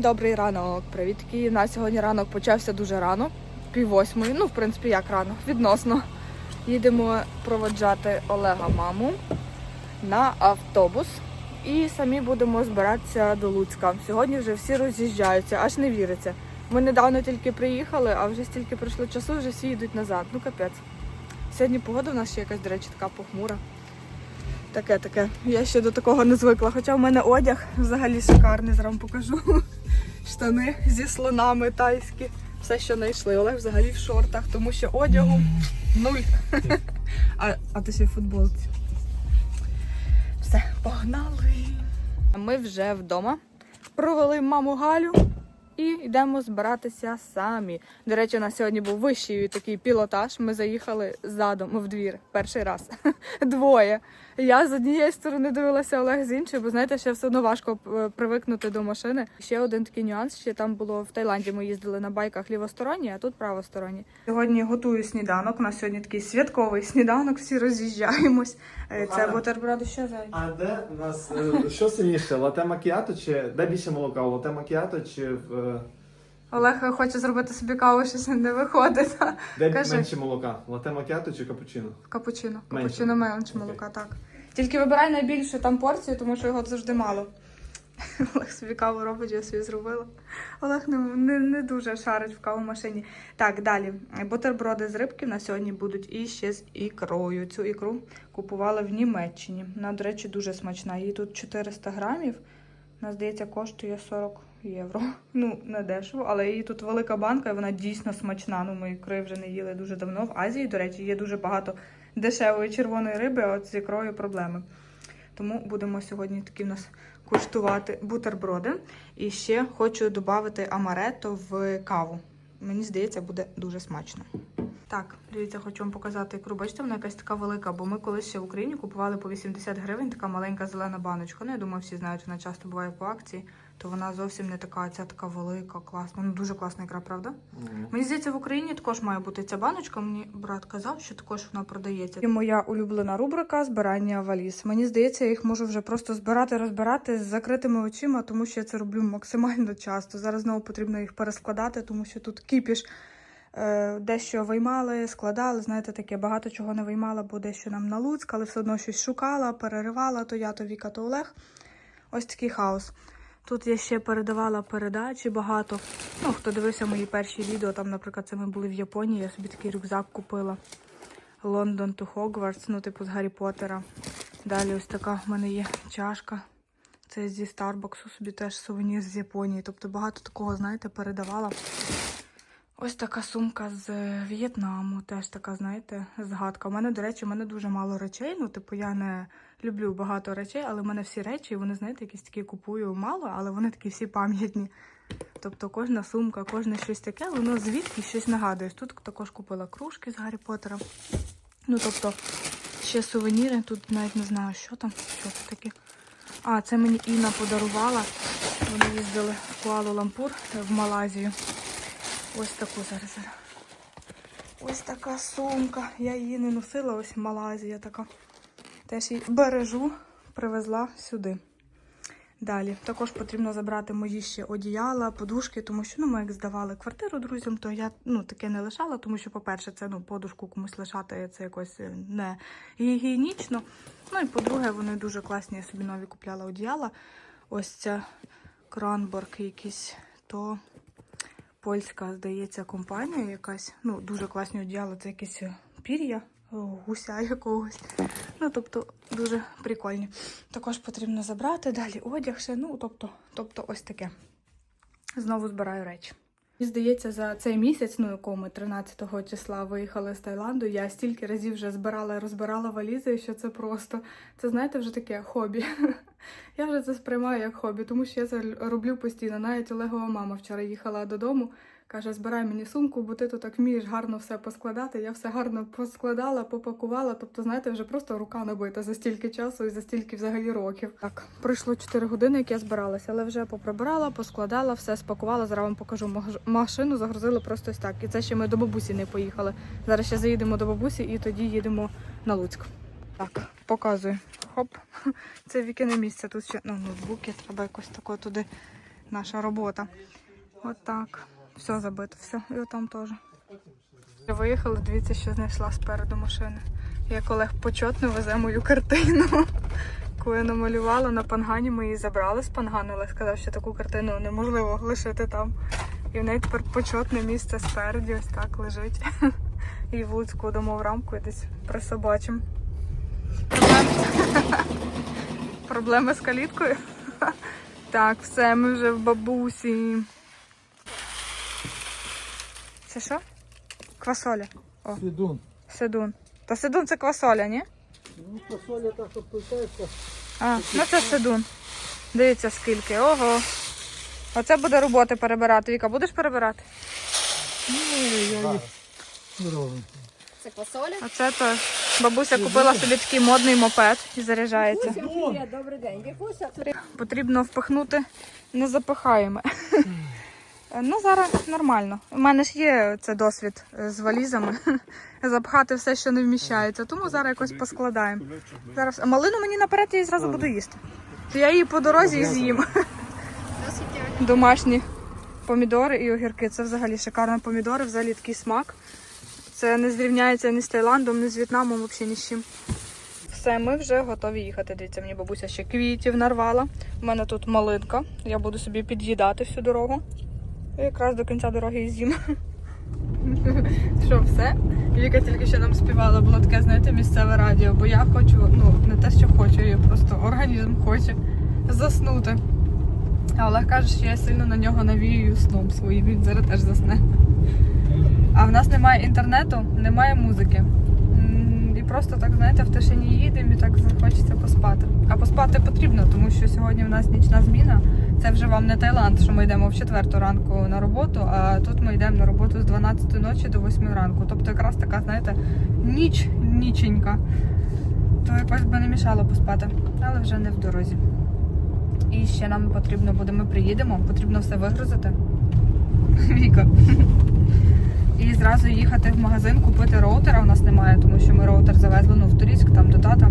Добрий ранок, привітки. У нас сьогодні ранок почався дуже рано, пів восьмої. Ну, в принципі, як рано, відносно. Їдемо проводжати Олега маму на автобус і самі будемо збиратися до Луцька. Сьогодні вже всі роз'їжджаються, аж не віриться. Ми недавно тільки приїхали, а вже стільки пройшло часу, вже всі йдуть назад. Ну капець. Сьогодні погода у нас ще якась, до речі, така похмура. Таке, таке. Я ще до такого не звикла. Хоча в мене одяг взагалі шикарний, зараз вам покажу. Штани зі слонами тайські. Все, що знайшли. Олег взагалі в шортах, тому що одягу нуль. А, а ти ще в футболці. Все, погнали. Ми вже вдома. Провели маму Галю і йдемо збиратися самі. До речі, у нас сьогодні був вищий такий пілотаж. Ми заїхали задом в двір перший раз. Двоє. Я з однієї сторони дивилася Олег з іншої, бо знаєте, ще все одно важко е, привикнути до машини. Ще один такий нюанс. Ще там було в Таїланді. Ми їздили на байках лівосторонні, а тут правосторонні. Сьогодні готую сніданок. У нас сьогодні такий святковий сніданок. Всі роз'їжджаємось. Е, Це бутерброди. Що за А де у нас е, що сильніше? Лате макіато чи де більше молока? Лате макіато чи в Олег хоче зробити собі каву, щось не виходить. де Кажи. менше молока? Лате макіато чи капучино? Капучино. Менше. Капучино менше Окей. молока, так. Тільки вибирай найбільшу там порцію, тому що його завжди мало. Олег собі каву робить, я собі зробила. Олег не, не, не дуже шарить в кавомашині. Так, далі. Бутерброди з рибки на сьогодні будуть і ще з ікрою. Цю ікру купували в Німеччині. Вона, до речі, дуже смачна. Її тут 400 грамів. Вона, здається, коштує 40 євро. Ну, не дешево, але її тут велика банка, і вона дійсно смачна. Ну, ми ікри вже не їли дуже давно. В Азії, до речі, є дуже багато дешевої червоної риби, а от з ікрою проблеми. Тому будемо сьогодні такі в нас куштувати бутерброди. І ще хочу додати амаретто в каву. Мені здається, буде дуже смачно. Так, дивіться, хочу вам показати ікру. Бачите, вона якась така велика, бо ми колись ще в Україні купували по 80 гривень така маленька зелена баночка. Ну, я думаю, всі знають, вона часто буває по акції, то вона зовсім не така, ця така велика, класна. Ну, дуже класна ікра, правда? Мені здається, в Україні також має бути ця баночка. Мені брат казав, що також вона продається. І моя улюблена рубрика збирання валіз. Мені здається, я їх можу вже просто збирати, розбирати з закритими очима, тому що я це роблю максимально часто. Зараз знову потрібно їх перескладати, тому що тут кіпіш. Е, Дещо виймали, складали, знаєте, таке багато чого не виймала, бо дещо нам на Луцьк, але все одно щось шукала, переривала, то я, то Віка, то Олег. Ось такий хаос. Тут я ще передавала передачі багато. Ну, хто дивився мої перші відео, там, наприклад, це ми були в Японії, я собі такий рюкзак купила. Лондон to Hogwarts, ну, типу, з Гаррі Поттера. Далі ось така в мене є чашка. Це зі Старбаксу собі теж сувенір з Японії. Тобто багато такого, знаєте, передавала. Ось така сумка з В'єтнаму, теж така, знаєте, згадка. У мене, до речі, у мене дуже мало речей. Ну, типу, я не люблю багато речей, але в мене всі речі, вони, знаєте, якісь такі купую мало, але вони такі всі пам'ятні. Тобто кожна сумка, кожне щось таке, воно звідки щось нагадує. Тут також купила кружки з Гаррі Поттера. Ну, тобто, ще сувеніри, тут навіть не знаю, що там, що це таке. А, це мені Інна подарувала. Вони їздили в Куалу-Лампур в Малайзію. Ось таку зараз. зараз. Ось така сумка. Я її не носила, ось Малайзія така. Теж її бережу, привезла сюди. Далі. Також потрібно забрати мої ще одіяла, подушки, тому що ну, ми як здавали квартиру друзям, то я ну, таке не лишала, тому що, по-перше, це ну, подушку комусь лишати, це якось е, не гігієнічно. Ну і по-друге, вони дуже класні. Я собі нові купляла одіяла. Ось ця Кранборг якийсь, то польська, здається, компанія якась. Ну, дуже класні одіяла, це якесь е, пір'я, гуся якогось. Ну, тобто, дуже прикольні. Також потрібно забрати далі одяг ще. Ну, тобто, тобто ось таке. Знову збираю речі. Мені здається, за цей місяць, ну якого ми 13 числа виїхали з Таїланду, я стільки разів вже збирала і розбирала валізи, що це просто, це знаєте, вже таке хобі. Я вже це сприймаю як хобі, тому що я це роблю постійно. Навіть Олегова мама вчора їхала додому, каже: збирай мені сумку, бо ти тут так вмієш гарно все поскладати. Я все гарно поскладала, попакувала. Тобто, знаєте, вже просто рука набита за стільки часу і за стільки взагалі років. Так, пройшло 4 години, як я збиралася, але вже поприбирала, поскладала, все спакувала. Зараз вам покажу машину, загрузили просто ось так. І це ще ми до бабусі не поїхали. Зараз ще заїдемо до бабусі і тоді їдемо на Луцьк. Так, показую. Хоп. Це вікине місце. Тут ще ну, ноутбуки, треба якось тако туди наша робота. Отак. Все забито, все. І отам теж. Виїхали, дивіться, що знайшла спереду машини. Як Олег почетно везе мою картину, яку я намалювала на пангані. Ми її забрали з пангану, але сказав, що таку картину неможливо лишити там. І в неї тепер почетне місце спереді, ось так лежить. І в Луцьку дамо в рамку і десь присобачимо. Проблеми... Проблеми з каліткою. Так, все, ми вже в бабусі. Це що? Квасоля. Фідун. Седун. Та седун це квасоля, ні? Ну, фасоля так обпитається. А, ну це седун. Дивіться скільки. Ого. Оце буде роботи перебирати. Віка, будеш перебирати? Ну, я їх не роблю. Це квасоля? А це то бабуся купила собі такий модний мопед і заряджається. Добрий день. Потрібно впихнути не запихаємо. Ну, зараз нормально. У мене ж є це досвід з валізами. Запхати все, що не вміщається. Тому зараз якось поскладаємо. Зараз а малину мені наперед я її зразу буду їсти. То я її по дорозі і з'їм. Домашні помідори і огірки. Це взагалі шикарні помідори, взагалі такий смак. Це не зрівняється ні з Таїландом, ні з В'єтнамом, взагалі ні з чим. Все, ми вже готові їхати. Дивіться, мені бабуся ще квітів нарвала. У мене тут малинка. Я буду собі під'їдати всю дорогу. І якраз до кінця дороги і з'їм. Що, все? Віка тільки що нам співала, було таке, знаєте, місцеве радіо, бо я хочу, ну, не те, що хочу, я просто організм хоче заснути. А Олег каже, що я сильно на нього навіюю сном своїм, він зараз теж засне. А в нас немає інтернету, немає музики. І просто так, знаєте, в тишині їдемо і так захочеться поспати. А поспати потрібно, тому що сьогодні в нас нічна зміна. Це вже вам не Таїланд, що ми йдемо в четверту ранку на роботу, а тут ми йдемо на роботу з 12 ночі до 8 ранку. Тобто якраз така, знаєте, ніч, ніченька. То якось би не мішало поспати, але вже не в дорозі. І ще нам потрібно буде, ми приїдемо, потрібно все вигрузити. Віка. І зразу їхати в магазин, купити роутера. У нас немає, тому що ми роутер завезли ну, в Турійськ, там до тата.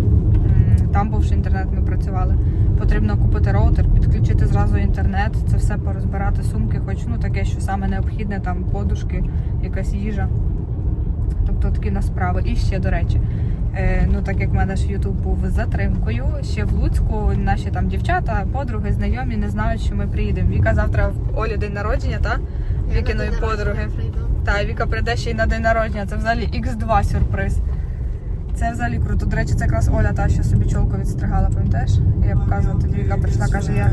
Там був ще інтернет, ми працювали. Потрібно купити роутер, підключити зразу інтернет, це все порозбирати сумки, хоч ну таке, що саме необхідне, там подушки, якась їжа. Тобто такі на справи. І ще, до речі, е, ну так як в мене ж Ютуб був з затримкою, ще в Луцьку наші там дівчата, подруги, знайомі не знають, що ми приїдемо. Віка завтра в Олі день народження, та? Вікиної подруги. Та, Віка прийде ще й на день народження. Це взагалі X2 сюрприз. Це взагалі круто. До речі, це якраз Оля та, що собі чолку відстригала, пам'ятаєш? Я показувала, тоді Віка прийшла, каже, я.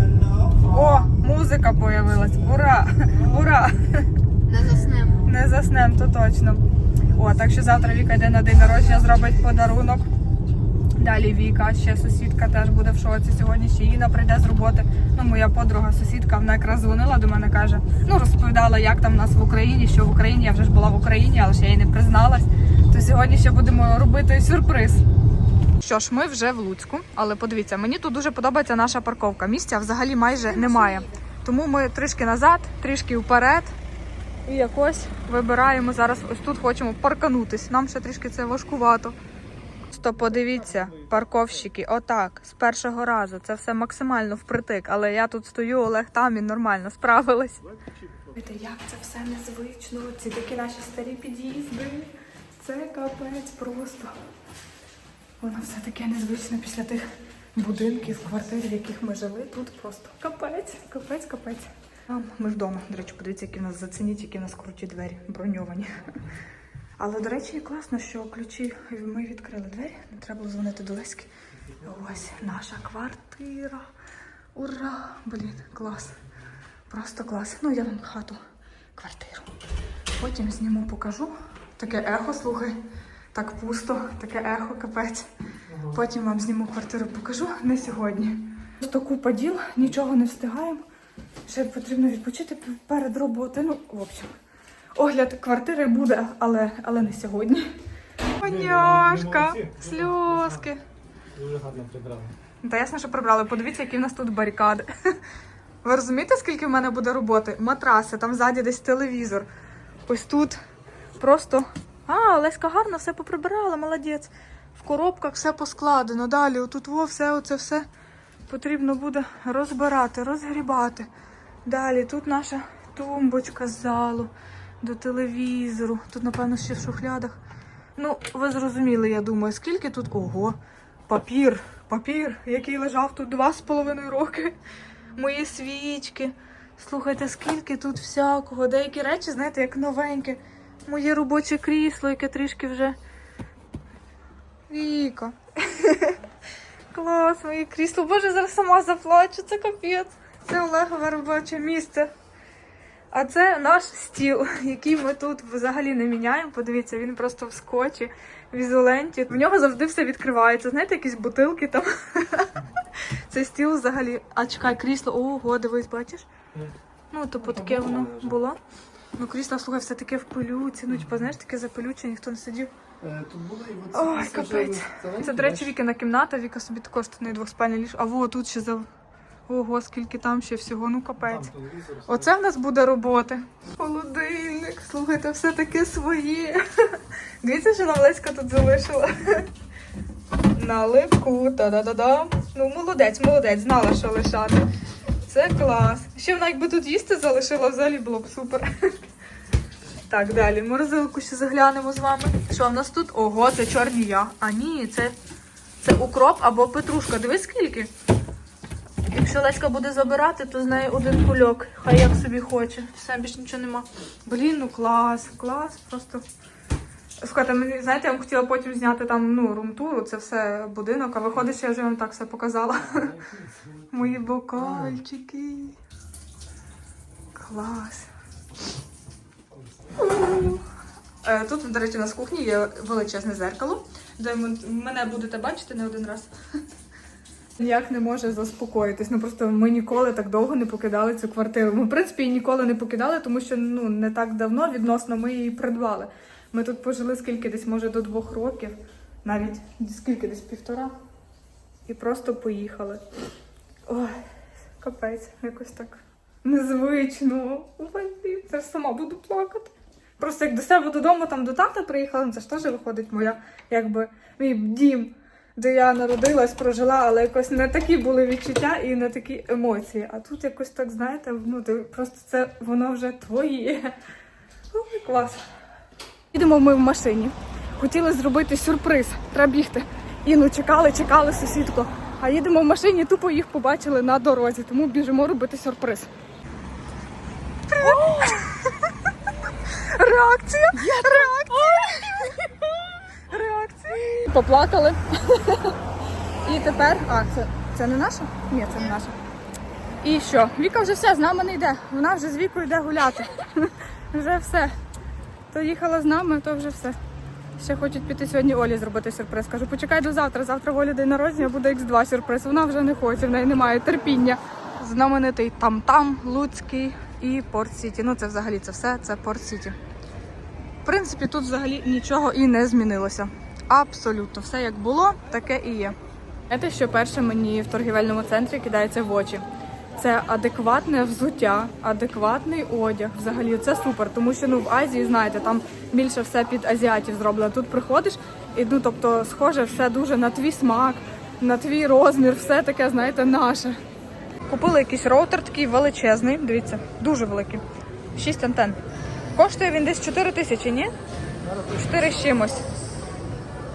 О, музика появилась! Ура! Ура! Не заснемо. Не заснем, то точно. О, так що завтра Віка йде на день народження, зробить подарунок. Далі Віка, ще сусідка теж буде в шоці. Сьогодні ще Інна прийде з роботи. Ну, моя подруга, сусідка, вона якраз дзвонила до мене, каже, ну розповідала, як там в нас в Україні, що в Україні я вже ж була в Україні, але ще я не призналась. То сьогодні ще будемо робити сюрприз. Що ж, ми вже в Луцьку, але подивіться, мені тут дуже подобається наша парковка. Місця взагалі майже немає. Тому ми трішки назад, трішки вперед. І якось вибираємо зараз. Ось тут хочемо парканутись. Нам ще трішки це важкувато. Просто подивіться, парковщики, отак, з першого разу. Це все максимально впритик, але я тут стою, Олег там і нормально справилась. Як це все незвично, ці такі наші старі під'їзди. Це капець просто. Воно все таке незвичне після тих будинків, квартир, в яких ми жили. Тут просто капець, капець, капець. А, ми вдома. До речі, подивіться, які в нас зацініть, які в нас круті двері, броньовані. Але, до речі, класно, що ключі ми відкрили двері, не треба було дзвонити до Леськи. Ось наша квартира. Ура! Блін, клас. Просто клас. Ну, я вам хату, квартиру. Потім зніму, покажу. Таке ехо, слухай. Так пусто, таке ехо, капець. Потім вам зніму квартиру, покажу не сьогодні. Просто купа діл, нічого не встигаємо. Ще потрібно відпочити перед роботою. Ну, в общем, огляд квартири буде, але, але не сьогодні. Коняшка, сльозки. Дуже гарно прибрали. Та ясно, що прибрали. Подивіться, які в нас тут барикади. Ви розумієте, скільки в мене буде роботи? Матраси, там ззаді десь телевізор. Ось тут просто. А, Олеська гарно все поприбирала, молодець. В коробках все поскладено. Далі, отут во все, оце все потрібно буде розбирати, розгрібати. Далі тут наша тумбочка з залу до телевізору. Тут, напевно, ще в шухлядах. Ну, ви зрозуміли, я думаю, скільки тут. Ого, папір, папір, який лежав тут два з половиною роки. Мої свічки. Слухайте, скільки тут всякого. Деякі речі, знаєте, як новеньке. Моє робоче крісло, яке трішки вже. Віка. Клас, моє крісло. Боже, зараз сама заплачу, це капець. Це Олегове робоче місце. А це наш стіл, який ми тут взагалі не міняємо. Подивіться, він просто в скотчі, в ізоленті. В нього завжди все відкривається. Знаєте, якісь бутилки там. Це стіл взагалі. А чекай, крісло. Ого, дивись, бачиш? Ну, типу, таке воно було. Ну, крісло, слухай, все таке в пилюці. Ну, типу, знаєш, таке запилюче, ніхто не сидів. Е, Тут були і Ой, капець. Це, до речі? Вікина кімната, Віка собі також тут не двоспальне ліжко. А во, тут ще за. Ого, скільки там ще всього, ну капець. Оце в нас буде роботи. Холодильник, слухайте, все таке своє. Дивіться, що нам Леська тут залишила. Наливку, та-да-да-да. Ну, молодець, молодець, знала, що лишати. Це клас. Ще вона, якби тут їсти залишила, взагалі було б супер. Так, далі. Морозилку ще заглянемо з вами. Що в нас тут? Ого, це чорні я. А ні, це, це укроп або петрушка. Дивись скільки. Якщо Леська буде забирати, то з неї один кульок. Хай як собі хоче. Все, більше нічого нема. Блін, ну клас, клас, просто. Слухайте, мені, знаєте, я вам хотіла потім зняти там ну, румтуру, це все будинок, а виходить, що я вже вам так все показала. Мої бокальчики. Клас. Е, Тут, до речі, у нас в кухні є величезне зеркало, де мене будете бачити не один раз. Ніяк не може заспокоїтись. Ну просто ми ніколи так довго не покидали цю квартиру. Ми, в принципі, її ніколи не покидали, тому що ну не так давно відносно ми її придбали. Ми тут пожили скільки десь, може, до двох років, навіть скільки десь півтора. І просто поїхали. Ой, капець, якось так незвично. Ой, це сама буду плакати. Просто як до себе додому, там до тата приїхала, ну це ж теж виходить моя, якби мій дім де я народилась, прожила, але якось не такі були відчуття і не такі емоції. А тут якось так, знаєте, ну ти просто це воно вже твоє. Ой, клас. Їдемо ми в машині. Хотіли зробити сюрприз. Треба бігти. Іну чекали, чекали сусідку. А їдемо в машині, тупо їх побачили на дорозі, тому біжимо робити сюрприз. Реакція! Реакція! Реакція! Поплакали. І тепер. А, це, це не наша? Ні, це не наша. І що? Віка вже все, з нами не йде. Вона вже з вікою йде гуляти. Вже все. То їхала з нами, то вже все. Ще хочуть піти сьогодні Олі зробити сюрприз. Кажу, почекай до завтра. Завтра Олі день народження буде X2 сюрприз. Вона вже не хоче, в неї немає терпіння. Знаменитий там-там, Луцький і Порт Сіті. Ну це взагалі це все, це Порт Сіті. Принципі, тут взагалі нічого і не змінилося. Абсолютно, все як було, таке і є. Знаєте, що перше мені в торгівельному центрі кидається в очі. Це адекватне взуття, адекватний одяг. Взагалі це супер, тому що ну в Азії, знаєте, там більше все під азіатів зроблено. Тут приходиш і ну, тобто, схоже, все дуже на твій смак, на твій розмір, все таке, знаєте, наше. Купили якийсь роутер такий величезний, дивіться, дуже великий. Шість антен. Коштує він десь 4 тисячі, ні? 4 з чимось.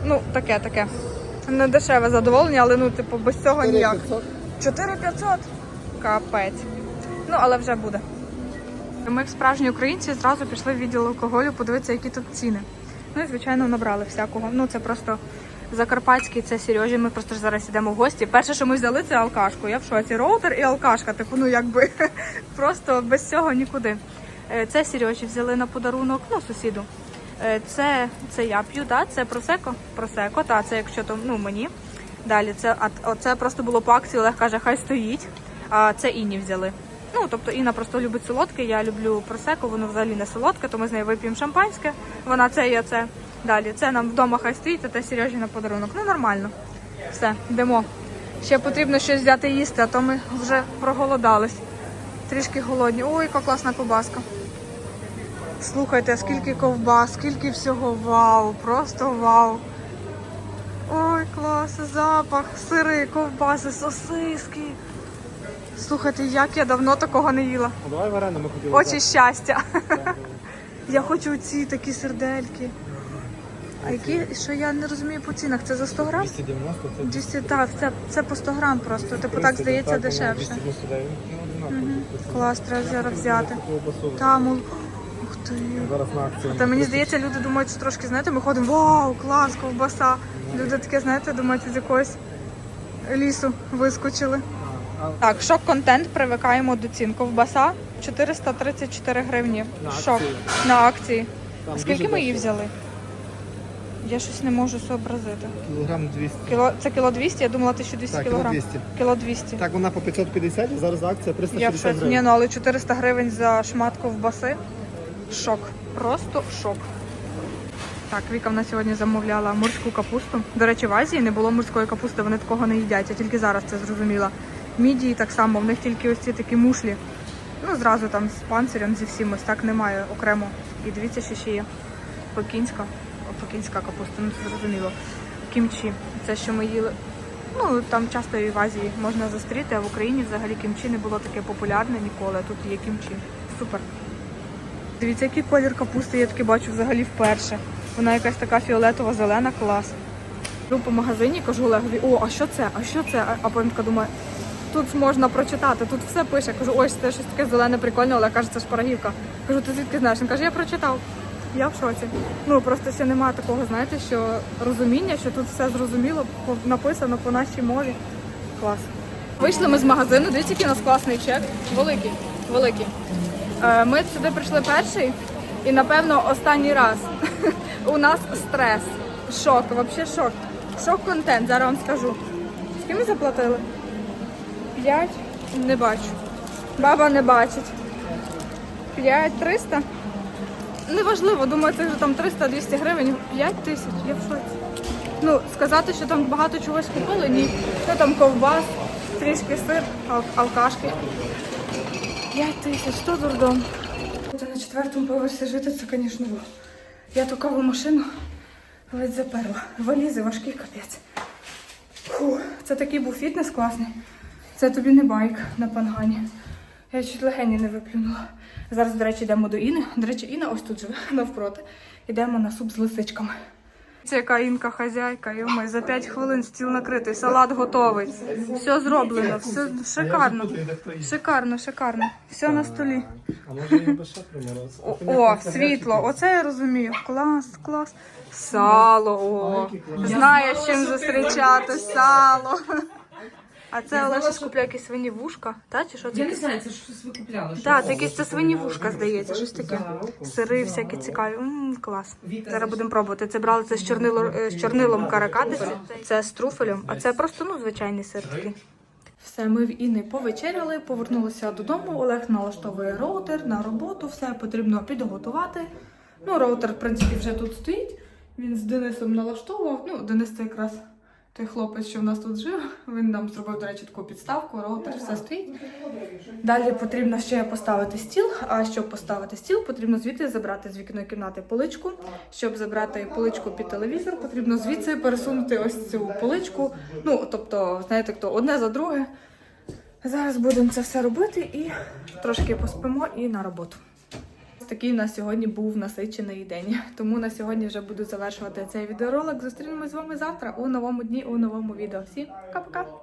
Ну, таке, таке. Не дешеве задоволення, але ну, типу, без цього ніяк. 4500? Капець. Ну, але вже буде. Ми, як справжні українці, зразу пішли в відділ алкоголю, подивитися, які тут ціни. Ну і, звичайно, набрали всякого. Ну, це просто закарпатський, це Сережі. Ми просто ж зараз йдемо в гості. Перше, що ми взяли, це алкашку. Я в шоці. Роутер і алкашка. Типу, ну якби просто без цього нікуди. Е, Це Сережі взяли на подарунок, ну, сусіду. Е, Це, це я п'ю, да? це просеко. Просеко, та це якщо то ну, мені. Далі це а, оце просто було по акції. Олег каже, хай стоїть. А це Інні взяли. Ну, тобто Інна просто любить солодке, я люблю просеко, воно взагалі не солодке, то ми з нею вип'ємо шампанське. Вона це, я це. Далі. Це нам вдома хай стоїть, а те Сережі на подарунок. Ну, нормально. Все, йдемо. Ще потрібно щось взяти їсти, а то ми вже проголодались. Трішки голодні. Ой, яка класна ковбаска. Слухайте, скільки ковбас, скільки всього вау, просто вау. Ой, клас, запах, сири, ковбаси, сосиски. Слухайте, як я давно такого не їла. Ну, давай варене, ми хотіли. Очі щастя. Я хочу ці такі сердельки. А які, що я не розумію по цінах, це за 100 грам? 290, це 200, так, це, це по 100 грам просто. Типу так здається дешевше. 299. Ну, одинаково. Клас, треба зараз взяти. Ковбасу. Ти. Зараз на акції. Та мені здається, люди думають, що трошки, знаєте, ми ходимо, вау, клас, ковбаса. Люди таке, знаєте, думають, з якогось лісу вискочили. Так, шок-контент, привикаємо до цін. Ковбаса 434 гривні. На Шок. акції. На акції. Там Скільки дуже ми її дешево. взяли? Я щось не можу зобразити. Кілограм 200. Кіло, це кіло 200, я думала 1200 Так, кіло кілограм. 200. Кіло 200. Так, вона по 550, зараз акція Я в 360 шоці. гривень. Ні, ну але 400 гривень за шмат ковбаси. Шок. Просто шок. Так, Віка в нас сьогодні замовляла морську капусту. До речі, в Азії не було морської капусти, вони такого не їдять. Я тільки зараз це зрозуміла. Мідії так само, в них тільки ось ці такі мушлі. Ну, зразу там з панцирем, зі всім ось так немає окремо. І дивіться, що ще є. Пекінська. Пекінська капуста, ну це зрозуміло. Кімчі. Це що ми їли. Ну, там часто і в Азії можна зустріти, а в Україні взагалі кімчі не було таке популярне ніколи. Тут є кімчі. Супер. Дивіться, який колір капусти я таки бачу взагалі вперше. Вона якась така фіолетова, зелена, клас. Йду по магазині, кажу Олегові, о, а що це? А що це? А- А потім така думаю, тут можна прочитати, тут все пише. Кажу, ось це щось таке зелене, прикольне, але каже, це шпарагівка. Кажу, ти звідки знаєш? Він каже, я прочитав. Я в шоці. Ну просто ще немає такого, знаєте, що розуміння, що тут все зрозуміло, написано по нашій мові. Клас. Вийшли ми з магазину, дивіться, який у нас класний чек. Великий, великий. Е, Ми сюди прийшли перший і, напевно, останній раз. У нас стрес, шок, взагалі шок. Шок-контент, зараз вам скажу. Скільки ми заплатили? П'ять? Не бачу. Баба не бачить. П'ять триста? Неважливо, думаю, це вже там 300-200 гривень. 5 тисяч, я в шоці. Ну, сказати, що там багато чогось купили, ні. Що там ковбас, трішки сир, алкашки. 5 тисяч, то дурдом. На четвертому поверсі жити, це, звісно, було. Я ту каву машину ледь заперла. Валізи важкі, капець. Фу, це такий був фітнес класний. Це тобі не байк на пангані. Я чуть легені не виплюнула. Зараз, до речі, йдемо до Іни. До речі, Іна ось тут живе навпроти. Йдемо на суп з лисичками. Це яка інка хазяйка, ми за 5 хвилин стіл накритий, салат готовий. Все зроблено, все шикарно. Шикарно, шикарно. Все на столі. А може без? О, світло, оце я розумію. Клас, клас. Сало, о. Знає, чим зустрічати, сало. А це Олеша ж купляє якісь свині вушка, та чи що це? Я не знаю, це щось ви купляли. що Так, це? якісь це свині вушка, здається, щось таке. Сири всякі цікаві. М, клас. Зараз будемо пробувати. Це брали це з, чорнило, е, з чорнилом каракатиці, це з труфелем, а це просто ну звичайний сир такий. Все, ми в Інни повечеряли, повернулися додому. Олег налаштовує роутер на роботу, все потрібно підготувати. Ну, роутер, в принципі, вже тут стоїть. Він з Денисом налаштовував. Ну, Денис це якраз той хлопець, що в нас тут жив. Він нам зробив, до речі, таку підставку, роутер, все стоїть. Далі потрібно ще поставити стіл. А щоб поставити стіл, потрібно звідти забрати з вікної кімнати поличку. Щоб забрати поличку під телевізор, потрібно звідси пересунути ось цю поличку. Ну, тобто, знаєте, хто одне за друге. Зараз будемо це все робити і трошки поспимо і на роботу. Такий у нас сьогодні був насичений день. Тому на сьогодні вже буду завершувати цей відеоролик. Зустрінемось з вами завтра у новому дні, у новому відео. Всім пока-пока!